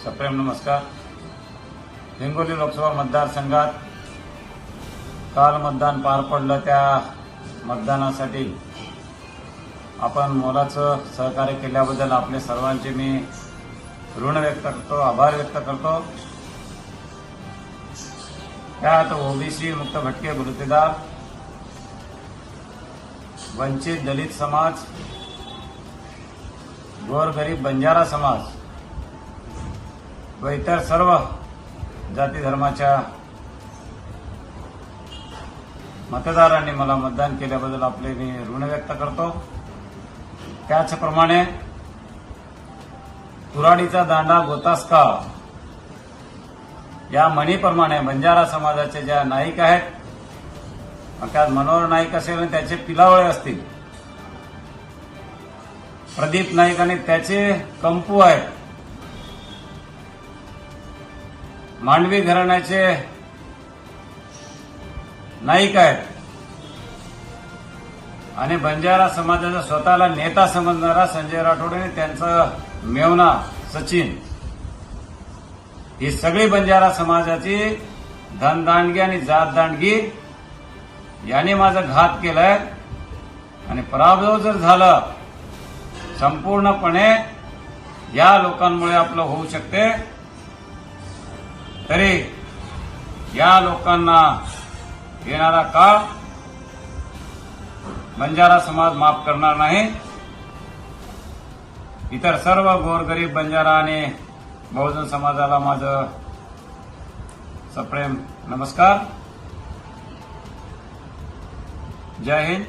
सप्रेम नमस्कार. हिंगोली लोकसभा मतदारसंघात काल मतदान पार पडलं त्या मतदानासाठी. आपण मोलाचं सहकार्य केल्याबद्दल आपले सर्वांचे मी ऋण व्यक्त करतो आभार व्यक्त करतो. त्यात ओबीसी मुक्त भटके बलुतेदार वंचित दलित समाज गोरगरीब बंजारा समाज व इतर सर्व जाती धर्माच्या मतदारांनी मला मतदान केल्याबद्दल आपले मी ऋण व्यक्त करतो. त्याचप्रमाणे तुराडीचा दांडा गोतास्का या म्हणीप्रमाणे बंजारा समाजाचे ज्या नाईक आहेत त्यात मनोहर नाईक असेल आणि त्याचे पिलावळे असतील प्रदीप नाईक आणि त्याचे कंपू आहेत. मांडवी घराण्याचे नाईक आहेत. आणि बंजारा समाजाचा स्वतःला नेता समजणारा संजय राठोड आणि त्यांचा मेवना सचिन. ही सगळी बंजारा समाजाची धनदांडगी आणि जातदांडगी याने माझा घात केलाय. आणि पराभव जर झाला संपूर्णपणे या लोकांमुळे आपलं होऊ शकते. तरी या लोकांना येणारा काळ बंजारा समाज माफ करणार नाही. इतर सर्व गोरगरीब बंजारा आणि बहुजन समाजाला माझं सप्रेम नमस्कार. जय हिंद.